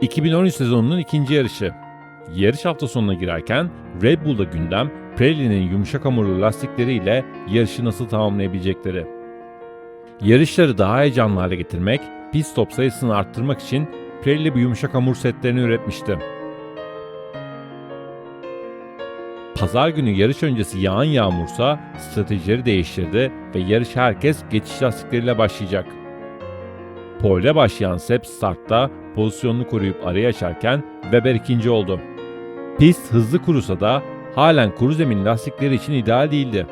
2013 sezonunun ikinci yarışı. Yarış hafta sonuna girerken Red Bull'da gündem Pirelli'nin yumuşak hamurlu lastikleriyle yarışı nasıl tamamlayabilecekleri. Yarışları daha heyecanlı hale getirmek, pit stop sayısını arttırmak için Pirelli bu yumuşak hamur setlerini üretmişti. Pazar günü yarış öncesi yağan yağmursa stratejileri değiştirdi ve yarış herkes geçiş lastikleriyle başlayacak. Pole'de başlayan Sepp startta pozisyonunu koruyup arayı açarken Weber ikinci oldu. Pist hızlı kurusa da halen kuru zemin lastikleri için ideal değildi.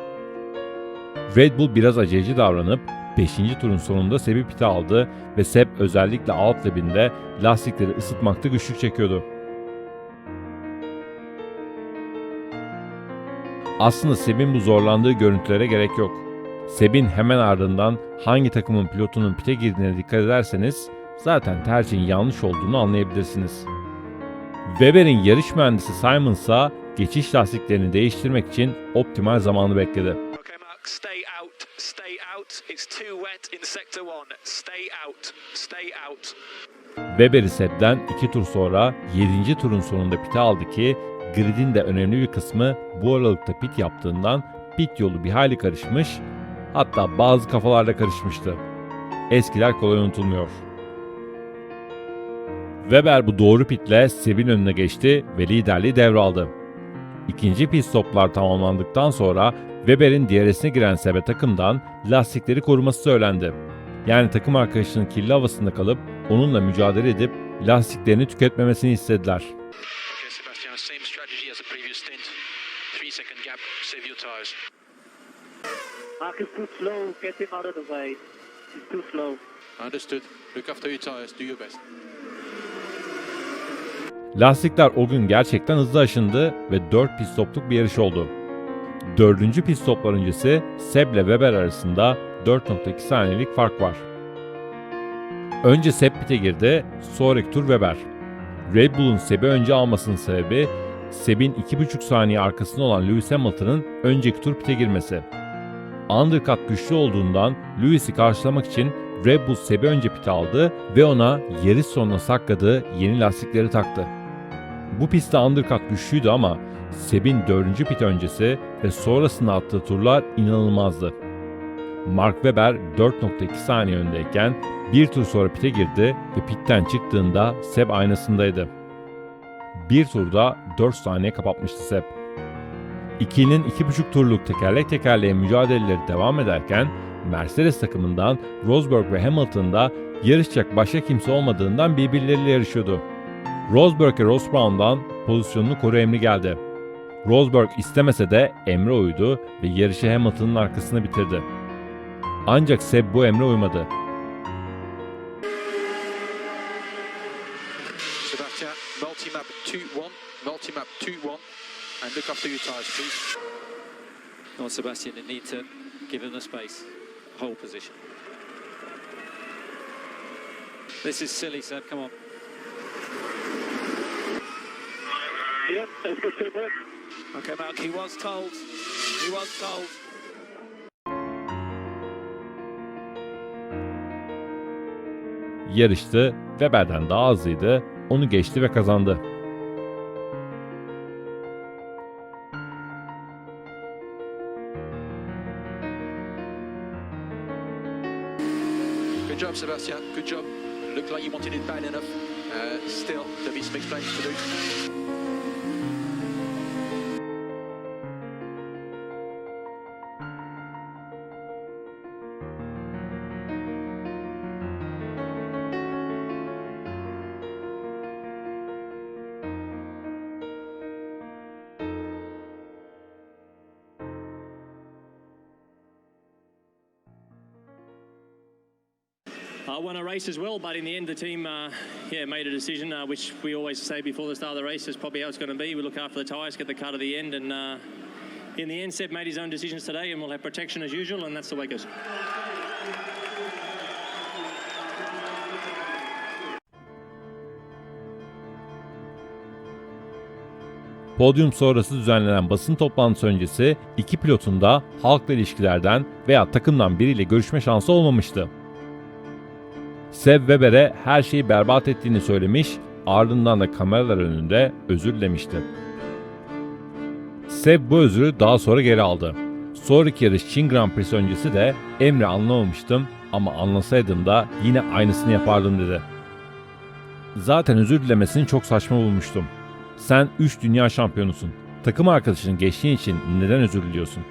Red Bull biraz aceleci davranıp 5. turun sonunda Sepp'i pite aldı ve Sepp özellikle alt labinde lastikleri ısıtmakta güçlük çekiyordu. Aslında Seb'in bu zorlandığı görüntülere gerek yok. Seb'in hemen ardından hangi takımın pilotunun pite girdiğine dikkat ederseniz zaten tercihin yanlış olduğunu anlayabilirsiniz. Weber'in yarış mühendisi Simon ise geçiş lastiklerini değiştirmek için optimal zamanı bekledi. Stay out, stay out. It's too wet in sector one. Stay out, stay out. Weber'i Seb'den 2 tur sonra 7. turun sonunda pite aldı ki gridin de önemli bir kısmı bu aralıkta pit yaptığından pit yolu bir hayli karışmış hatta bazı kafalarda karışmıştı. Eskiler kolay unutulmuyor. Weber bu doğru pitle Seb'in önüne geçti ve liderliği devraldı. İkinci pit stoplar tamamlandıktan sonra Weber'in DRS'ine giren Seb'e takımdan lastikleri koruması söylendi. Yani takım arkadaşının kirli havasında kalıp onunla mücadele edip lastiklerini tüketmemesini istediler. Sebastian. Mark is too slow. Get him out of the way. He's too slow. Understood. Look after your tires, do your best. Lastikler o gün gerçekten hızlı aşındı ve 4 pit stopluk bir yarış oldu. Dördüncü pit stoplar öncesi Seb ile Weber arasında 4.2 saniyelik fark var. Önce Seb pite girdi, sonraki tur Weber. Red Bull'un Seb'i önce almasının sebebi Seb'in 2.5 saniye arkasında olan Lewis Hamilton'ın önceki tur pite girmesi. Undercut güçlü olduğundan Lewis'i karşılamak için Red Bull Seb'i önce pite aldı ve ona yarış sonuna sakladığı yeni lastikleri taktı. Bu pistte undercut güçlüydü ama Seb'in 4. pit öncesi ve sonrasında attığı turlar inanılmazdı. Mark Webber 4.2 saniye öndeyken bir tur sonra pite girdi ve pitten çıktığında Seb aynasındaydı. Bir turda 4 saniye kapatmıştı Seb. İkilinin 2,5 turluk tekerlek tekerleğe mücadeleleri devam ederken Mercedes takımından Rosberg ve Hamilton'da yarışacak başka kimse olmadığından birbirleriyle yarışıyordu. Rosberg'e Ross Brown'dan pozisyonunu koru emri geldi. Rosberg istemese de emre uydu ve yarışı Hamilton'ın arkasına bitirdi. Ancak Seb bu emre uymadı. And look after your tires, please. No, Sebastian, you need to give him the space. Hold position. This is silly, Seb. Come on. Yep, that's good. Okay, Mark, he was told. He was told. Yarıştı, Weber'den daha hızlıydı, onu geçti ve kazandı. Sebastian. Good job. Looked like you wanted it bad enough. Uh, still, there'll be some explaining to do. I won a race as well, but in the end, the team, uh, yeah, made a decision, uh, which we always say before the start of the race is probably how it's going to be. We look after the tyres, get the cut at the end, and uh, in the end, Seb made his own decisions today, and we'll have protection as usual, and that's the way it goes. Podyum sonrası düzenlenen basın toplantısı öncesi iki pilotun da halkla ilişkilerden veya takımdan biriyle görüşme şansı olmamıştı. Seb Weber'e her şeyi berbat ettiğini söylemiş ardından da kameralar önünde özür dilemişti. Seb bu özürü daha sonra geri aldı. Sonraki yarış Çin Grand Prix öncesi de Emre anlamamıştım ama anlasaydım da yine aynısını yapardım dedi. Zaten özür dilemesini çok saçma bulmuştum. Sen 3 dünya şampiyonusun. Takım arkadaşını geçtiğin için neden özür diliyorsun?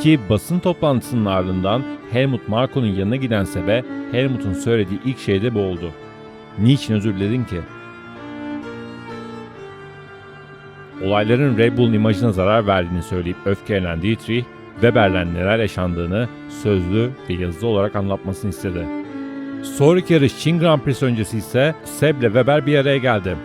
Ki basın toplantısının ardından Helmut Marko'nun yanına giden Sebe, Helmut'un söylediği ilk şey de bu oldu. Niçin özür diledin ki? Olayların Red Bull'un imajına zarar verdiğini söyleyip öfkelenen Dietrich, Weber'den neler yaşandığını sözlü ve yazılı olarak anlatmasını istedi. Sonraki yarış Çin Grand Prix öncesi ise Seb ile Weber bir araya geldi.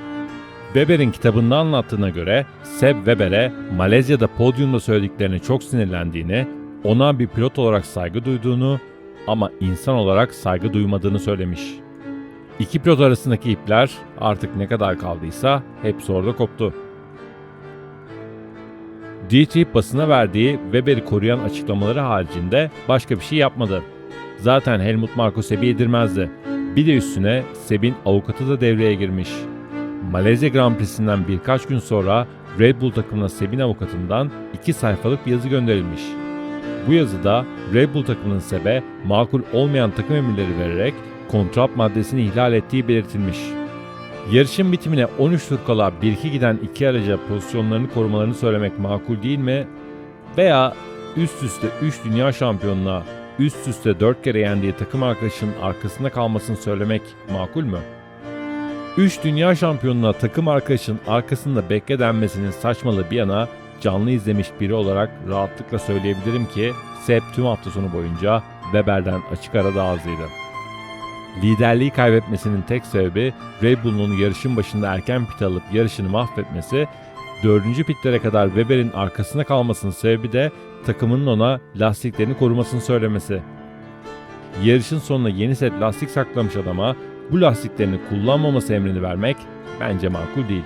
Weber'in kitabında anlattığına göre Seb Weber'e Malezya'da podyumda söylediklerini çok sinirlendiğini, ona bir pilot olarak saygı duyduğunu ama insan olarak saygı duymadığını söylemiş. İki pilot arasındaki ipler artık ne kadar kaldıysa hepsi orada koptu. Dietrich basına verdiği Weber'i koruyan açıklamaları haricinde başka bir şey yapmadı. Zaten Helmut Marko Seb'i yedirmezdi. Bir de üstüne Seb'in avukatı da devreye girmiş. Malezya Grand Prix'sinden birkaç gün sonra Red Bull takımına Seb'in avukatından iki sayfalık bir yazı gönderilmiş. Bu yazıda Red Bull takımının Seb'e makul olmayan takım emirleri vererek kontrat maddesini ihlal ettiği belirtilmiş. Yarışın bitimine 13 tur kala 1-2 giden iki araca pozisyonlarını korumalarını söylemek makul değil mi? Veya üst üste 3 dünya şampiyonuna üst üste 4 kere yendiği takım arkadaşının arkasında kalmasını söylemek makul mü? 3 dünya şampiyonuna takım arkadaşın arkasında bekle denmesinin saçmalığı bir yana canlı izlemiş biri olarak rahatlıkla söyleyebilirim ki Seb tüm hafta sonu boyunca Weber'den açık ara daha hızlıydı. Liderliği kaybetmesinin tek sebebi Red Bull'un yarışın başında erken pit alıp yarışını mahvetmesi, 4. pitlere kadar Weber'in arkasında kalmasının sebebi de takımının ona lastiklerini korumasını söylemesi. Yarışın sonuna yeni set lastik saklamış adama bu lastiklerini kullanmaması emrini vermek bence makul değil.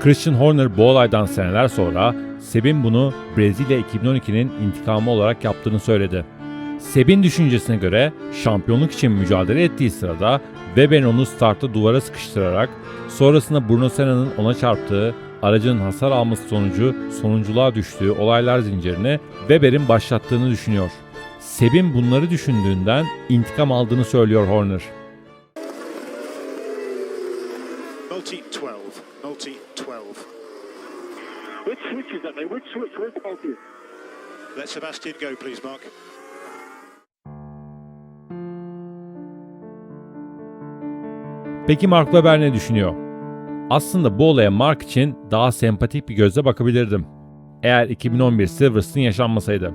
Christian Horner bu olaydan seneler sonra Seb'in bunu Brezilya 2012'nin intikamı olarak yaptığını söyledi. Seb'in düşüncesine göre şampiyonluk için mücadele ettiği sırada Weber'in onu startta duvara sıkıştırarak sonrasında Bruno Senna'nın ona çarptığı aracının hasar alması sonucu sonunculuğa düştüğü olaylar zincirini Weber'in başlattığını düşünüyor. Seb'in bunları düşündüğünden intikam aldığını söylüyor Horner. Multi 12. Multi 12. Which switch is that, mate? Which switch? Where's the multi? Let Sebastian go, please, Mark. Peki Mark Webber ne düşünüyor? Aslında bu olaya Mark için daha sempatik bir gözle bakabilirdim. Eğer 2011 Silverstone yaşanmasaydı.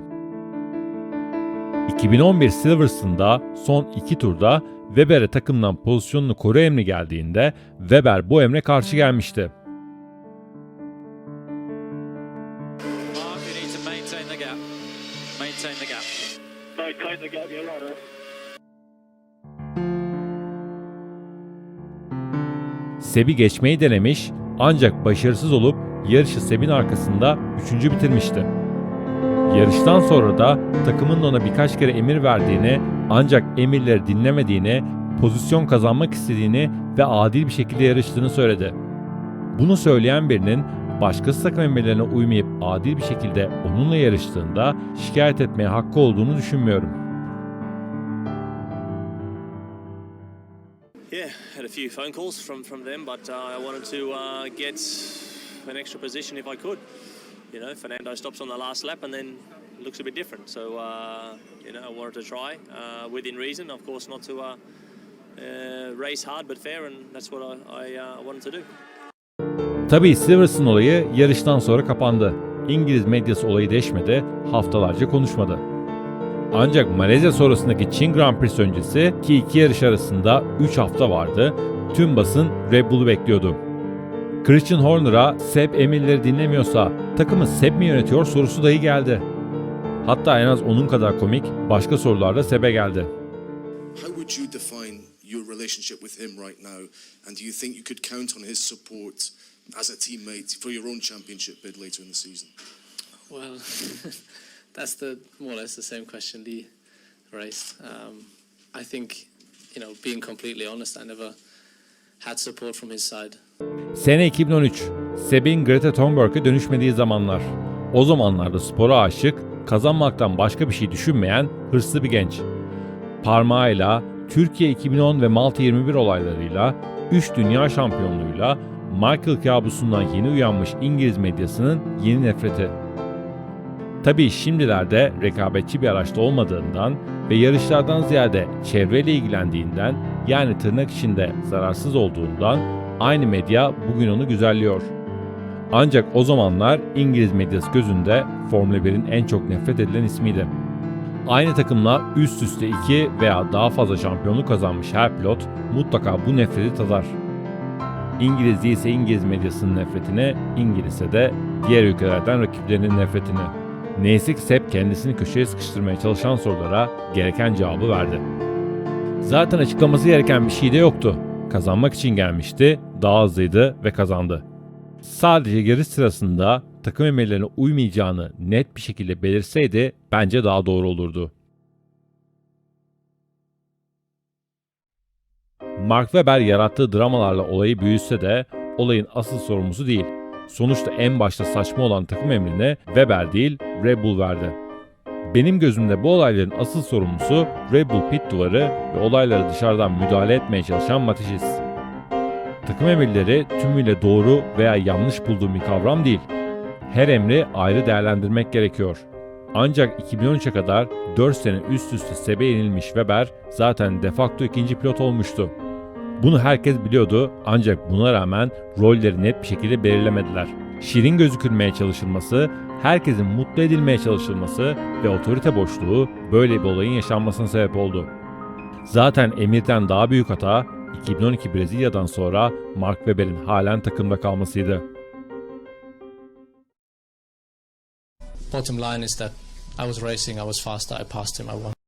2011 Silverstone'da son iki turda Webber'e takımdan pozisyonunu koru emri geldiğinde Webber bu emre karşı gelmişti. Seb'i geçmeyi denemiş ancak başarısız olup yarışı Seb'in arkasında 3. bitirmişti. Yarıştan sonra da takımın ona birkaç kere emir verdiğini ancak emirleri dinlemediğini, pozisyon kazanmak istediğini ve adil bir şekilde yarıştığını söyledi. Bunu söyleyen birinin başkası takım emirlerine uymayıp adil bir şekilde onunla yarıştığında şikayet etmeye hakkı olduğunu düşünmüyorum. Had a few phone calls from from them, but uh, I wanted to uh, get an extra position if I could. You know, Fernando stops on the last lap and then looks a bit different. So uh, you know, I wanted to try uh, within reason, of course, not to uh, uh, race hard but fair, and that's what I, I wanted to do. Tabii Silverstone olayı yarıştan sonra kapandı. İngiliz medyası olayı deşmedi, haftalarca konuşmadı. Ancak Malezya sonrasındaki Çin Grand Prix öncesi ki iki yarış arasında 3 hafta vardı, tüm basın Red Bull'u bekliyordu. Christian Horner'a Seb emirleri dinlemiyorsa takımı Seb mi yönetiyor sorusu dahi geldi. Hatta en az onun kadar komik başka sorular da Seb'e geldi. How would you define your relationship with him right now? And do you think you could count on his support as a teammate for your own championship bid later in the season? Well, that's the more or less the same question Lee raised. Um, I think you know, being completely honest, I never had support from his side. Sene 2013. Seb'in Greta Thunberg'e dönüşmediği zamanlar. O zamanlarda spora aşık, kazanmaktan başka bir şey düşünmeyen hırslı bir genç. Parmağıyla, Türkiye 2010 ve Malta 21 olaylarıyla, 3 dünya şampiyonluğuyla, Michael kabusundan yeni uyanmış İngiliz medyasının yeni nefreti. Tabii şimdilerde rekabetçi bir araçta olmadığından ve yarışlardan ziyade çevreyle ilgilendiğinden yani tırnak içinde zararsız olduğundan aynı medya bugün onu güzelliyor. Ancak o zamanlar İngiliz medyası gözünde Formula 1'in en çok nefret edilen ismiydi. Aynı takımla üst üste iki veya daha fazla şampiyonluk kazanmış her pilot mutlaka bu nefreti tadar. İngiliz değilse İngiliz medyasının nefretini, İngilizse de diğer ülkelerden rakiplerinin nefretini. Neyse ki Sepp kendisini köşeye sıkıştırmaya çalışan sorulara gereken cevabı verdi. Zaten açıklaması gereken bir şey de yoktu. Kazanmak için gelmişti, daha hızlıydı ve kazandı. Sadece yarış sırasında takım emirlerine uymayacağını net bir şekilde belirseydi bence daha doğru olurdu. Mark Webber yarattığı dramalarla olayı büyütse de olayın asıl sorumlusu değil. Sonuçta en başta saçma olan takım emrine Weber değil Red Bull verdi. Benim gözümde bu olayların asıl sorumlusu Red Bull pit duvarı ve olaylara dışarıdan müdahale etmeye çalışan Matişis. Takım emirleri tümüyle doğru veya yanlış bulduğum bir kavram değil. Her emri ayrı değerlendirmek gerekiyor. Ancak 2013'e kadar 4 sene üst üste sebe yenilmiş Weber zaten de ikinci pilot olmuştu. Bunu herkes biliyordu ancak buna rağmen rolleri net bir şekilde belirlemediler. Şirin gözükülmeye çalışılması, herkesin mutlu edilmeye çalışılması ve otorite boşluğu böyle bir olayın yaşanmasına sebep oldu. Zaten Emir'den daha büyük hata 2012 Brezilya'dan sonra Mark Webber'in halen takımda kalmasıydı. Bottom line is that I was racing, I was faster, I passed him, I won.